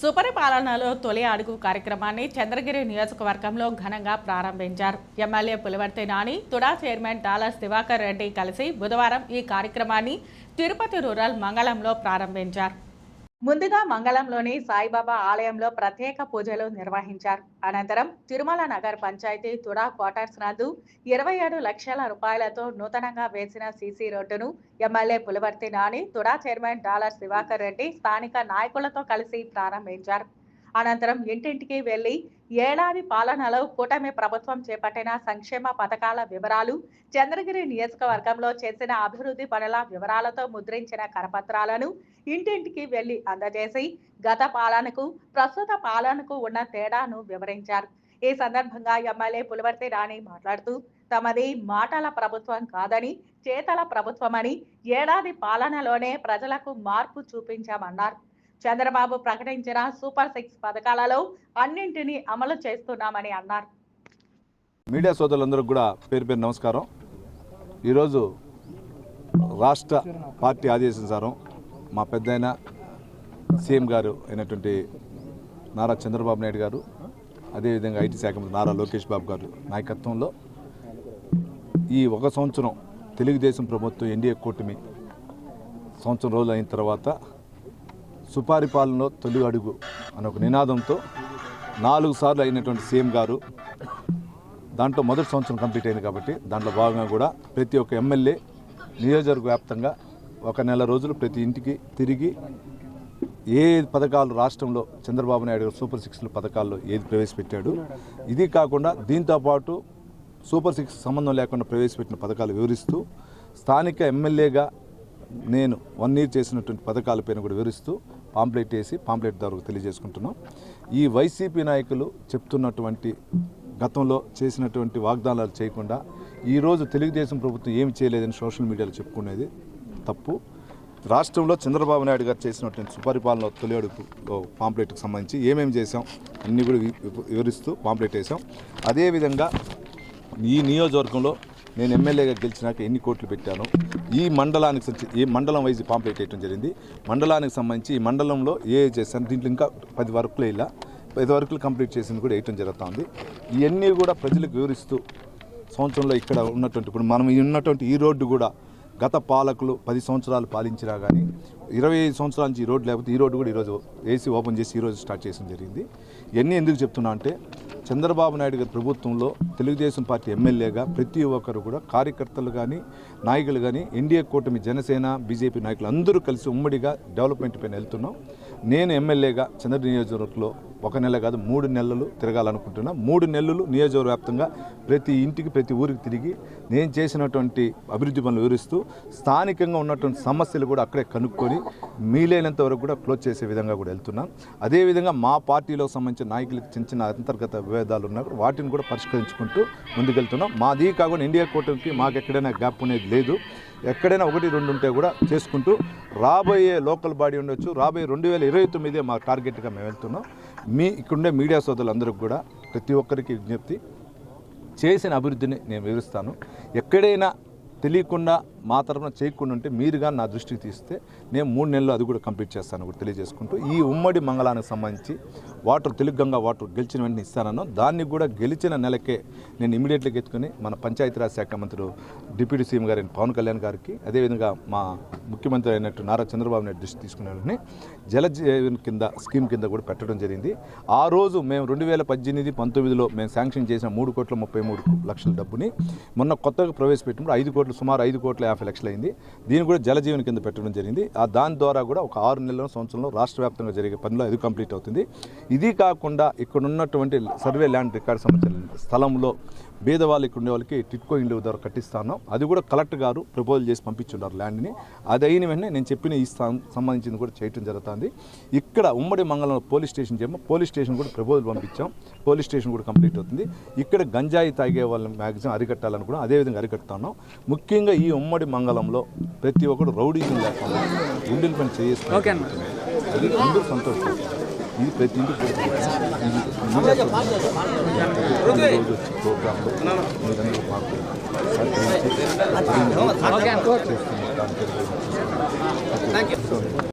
సుపరిపాలనలో తొలి అడుగు కార్యక్రమాన్ని చంద్రగిరి నియోజకవర్గంలో ఘనంగా ప్రారంభించారు. MLA Pulivarthi Nani TUDA chairman dollars Diwakar Reddy కలిసి బుధవారం ఈ కార్యక్రమాన్ని తిరుపతి రూరల్ మంగళంలో ప్రారంభించారు. ముందుగా మంగళంలోని సాయిబాబా ఆలయంలో ప్రత్యేక పూజలు నిర్వహించారు. అనంతరం తిరుమల నగర్ పంచాయతీ తుడా క్వార్టర్స్ నందు ఇరవై ఏడు లక్షల రూపాయలతో నూతనంగా వేసిన సీసీ రోడ్డును MLA Pulivarthi Nani TUDA chairman dollar Shivakar Reddy స్థానిక నాయకులతో కలిసి ప్రారంభించారు. అనంతరం ఇంటింటికి వెళ్ళి ఏడాది పాలనలో కూటమి ప్రభుత్వం చేపట్టిన సంక్షేమ పథకాల వివరాలు చంద్రగిరి నియోజకవర్గంలో చేసిన అభివృద్ధి పనుల వివరాలతో ముద్రించిన కరపత్రాలను ఇంటింటికి వెళ్ళి అందజేసి గత పాలనకు ప్రస్తుత పాలనకు ఉన్న తేడాను వివరించారు. ఈ సందర్భంగా ఎమ్మెల్యే పులివర్తి రాణి మాట్లాడుతూ తమది మాటల ప్రభుత్వం కాదని చేతల ప్రభుత్వమని ఏడాది పాలనలోనే ప్రజలకు మార్పు చూపించామన్నారు. చంద్రబాబు ప్రకటించిన సూపర్ సిక్స్ పథకాలలో అన్నింటినీ అమలు చేస్తున్నామని అన్నారు. మీడియా సోదరులందరికీ కూడా పేరు పేరు నమస్కారం. ఈరోజు రాష్ట్ర పార్టీ ఆదేశానుసారం మా పెద్దయిన సీఎం గారు అయినటువంటి నారా చంద్రబాబు నాయుడు గారు అదేవిధంగా ఐటీ శాఖ మంత్రి నారా లోకేష్ బాబు గారు నాయకత్వంలో ఈ ఒక సంవత్సరం తెలుగుదేశం ప్రభుత్వం ఎన్డీఏ కూటమి సంవత్సరం రోజులు అయిన తర్వాత సుపారిపాలనలో తొలి అడుగు అనే ఒక నినాదంతో నాలుగు సార్లు అయినటువంటి సీఎం గారు దాంట్లో మొదటి సంవత్సరం కంప్లీట్ అయింది కాబట్టి దాంట్లో భాగంగా కూడా ప్రతి ఒక్క ఎమ్మెల్యే నియోజకవర్గ వ్యాప్తంగా ఒక నెల రోజులు ప్రతి ఇంటికి తిరిగి ఏ పథకాలు రాష్ట్రంలో చంద్రబాబు నాయుడు గారు సూపర్ సిక్స్ల పథకాల్లో ఏది ప్రవేశపెట్టాడు. ఇది కాకుండా దీంతో పాటు సూపర్ సిక్స్ సంబంధం లేకుండా ప్రవేశపెట్టిన పథకాలు వివరిస్తూ స్థానిక ఎమ్మెల్యేగా నేను వన్ ఇయర్ చేసినటువంటి పథకాలపైన కూడా వివరిస్తూ పాంప్లెట్ వేసి పాంప్లెట్ ద్వారా తెలియజేసుకుంటున్నాం. ఈ వైసీపీ నాయకులు చెప్తున్నటువంటి గతంలో చేసినటువంటి వాగ్దానాలు చేయకుండా ఈరోజు తెలుగుదేశం ప్రభుత్వం ఏమి చేయలేదని సోషల్ మీడియాలో చెప్పుకునేది తప్పు. రాష్ట్రంలో చంద్రబాబు నాయుడు గారు చేసినటువంటి సుపరిపాలన తొలి అడుగు పాంప్లెట్కి సంబంధించి ఏమేమి చేసాం అన్నీ కూడా వివరిస్తూ పాంప్లెట్ వేసాం అదేవిధంగా ఈ నియోజకవర్గంలో నేను ఎమ్మెల్యేగా గెలిచినాక ఎన్ని కోట్లు పెట్టాను ఈ మండలానికి సంబంధించి ఈ మండలం వైజ్ పాంప్లెట్ వేయటం జరిగింది. మండలానికి సంబంధించి ఈ మండలంలో ఏ చేశాను దీంట్లో ఇంకా పది వర్కులు ఇలా పది వర్కులు కంప్లీట్ చేసింది కూడా వేయటం జరుగుతుంది. ఇవన్నీ కూడా ప్రజలకు వివరిస్తూ సంవత్సరంలో ఇక్కడ ఉన్నటువంటి ఇప్పుడు మనం ఉన్నటువంటి ఈ రోడ్డు కూడా గత పాలకులు పది సంవత్సరాలు పాలించినా కానీ ఇరవై ఐదు సంవత్సరాల నుంచి ఈ రోడ్డు లేకపోతే ఈ రోడ్డు కూడా ఈరోజు ఏసీ ఓపెన్ చేసి ఈరోజు స్టార్ట్ చేయడం జరిగింది. ఇవన్నీ ఎందుకు చెప్తున్నా అంటే చంద్రబాబు నాయుడు గారి ప్రభుత్వంలో తెలుగుదేశం పార్టీ ఎమ్మెల్యేగా ప్రతి ఒక్కరు కూడా కార్యకర్తలు కానీ నాయకులు కానీ ఎన్డీఏ కూటమి జనసేన బీజేపీ నాయకులు అందరూ కలిసి ఉమ్మడిగా డెవలప్మెంట్ పైన వెళ్తున్నాం. నేను ఎమ్మెల్యేగా చంద్ర నియోజకవర్గంలో ఒక నెల కాదు మూడు నెలలు తిరగాలనుకుంటున్నా. మూడు నెలలు నియోజకవ్యాప్తంగా ప్రతి ఇంటికి ప్రతి ఊరికి తిరిగి నేను చేసినటువంటి అభివృద్ధి పనులు వివరిస్తూ స్థానికంగా ఉన్నటువంటి సమస్యలు కూడా అక్కడే కనుక్కొని మీలైనంత వరకు కూడా క్లోజ్ చేసే విధంగా కూడా వెళ్తున్నాం. అదేవిధంగా మా పార్టీలో సంబంధించిన నాయకులకు చిన్న చిన్న అంతర్గత విభేదాలు ఉన్నాయి వాటిని కూడా పరిష్కరించుకుంటూ ముందుకెళ్తున్నాం. మాది కాకుండా ఇండియా కూటమికి మాకు ఎక్కడైనా గ్యాప్ అనేది లేదు. ఎక్కడైనా ఒకటి రెండు ఉంటే కూడా చేసుకుంటూ రాబోయే లోకల్ బాడీ ఉండొచ్చు. రాబోయే రెండు వేల ఇరవై తొమ్మిదే మా టార్గెట్గా మేము వెళ్తున్నాం. మీ ఇక్కడుండే మీడియా సోదరులందరికీ కూడా ప్రతి ఒక్కరికి విజ్ఞప్తి. చేసిన అభివృద్ధిని నేను వివరిస్తాను. ఎక్కడైనా తెలియకుండా మా తరఫున చేయకుండా ఉంటే మీరుగా నా దృష్టికి తీస్తే నేను మూడు నెలలు అది కూడా కంప్లీట్ చేస్తాను కూడా తెలియజేసుకుంటూ ఈ ఉమ్మడి మంగళానికి సంబంధించి వాటర్ తెలుగు గంగా వాటర్ గెలిచిన వెంటనే ఇస్తానను దాన్ని కూడా గెలిచిన నెలకే నేను ఇమీడియట్గా ఎత్తుకొని మన పంచాయతీరాజ్ శాఖ మంత్రులు డిప్యూటీ సీఎం గారైన పవన్ కళ్యాణ్ గారికి అదేవిధంగా మా ముఖ్యమంత్రి అయినట్టు నారా చంద్రబాబు నాయుడు దృష్టి తీసుకునే జలజీవన్ కింద స్కీమ్ కింద కూడా పెట్టడం జరిగింది. ఆ రోజు మేము రెండు వేల పద్దెనిమిది పంతొమ్మిదిలో మేము శాంక్షన్ చేసిన మూడు కోట్ల ముప్పై మూడు లక్షల డబ్బుని మొన్న కొత్తగా ప్రవేశపెట్టినప్పుడు ఐదు కోట్లు సుమారు ఐదు కోట్ల యాభై లక్షలు అయింది. దీన్ని కూడా జలజీవన్ కింద పెట్టడం జరిగింది. ఆ దాని ద్వారా కూడా ఒక ఆరు నెలల సంవత్సరంలో రాష్ట్ర వ్యాప్తంగా జరిగే పనిలో అది కంప్లీట్ అవుతుంది. ఇది కాకుండా ఇక్కడ ఉన్నటువంటి సర్వే ల్యాండ్ రికార్డ్ సంబంధించిన స్థలంలో బీదవాళ్ళు ఇక్కడ ఉండే వాళ్ళకి టిట్కో ఇండ్లు ద్వారా కట్టిస్తాను. అది కూడా కలెక్టర్ గారు ప్రపోజల్ చేసి పంపించున్నారు ల్యాండ్ని. అది అయిన వెంటనే నేను చెప్పిన ఈ స్థానం సంబంధించింది కూడా చేయటం జరుగుతుంది. ఇక్కడ ఉమ్మడి మంగళం పోలీస్ స్టేషన్ చేయమో పోలీస్ స్టేషన్ కూడా ప్రపోజల్ పంపించాం. పోలీస్ స్టేషన్ కూడా కంప్లీట్ అవుతుంది. ఇక్కడ గంజాయి తాగే వాళ్ళని మ్యాక్సిమం అరికట్టాలని కూడా అదేవిధంగా అరికడతాను ముఖ్యంగా ఈ ఉమ్మడి మంగళంలో ప్రతి ఒక్కరు రౌడీజం లేకుండా గుండెల పని అందరూ సంతోషం ఇది ప్రతి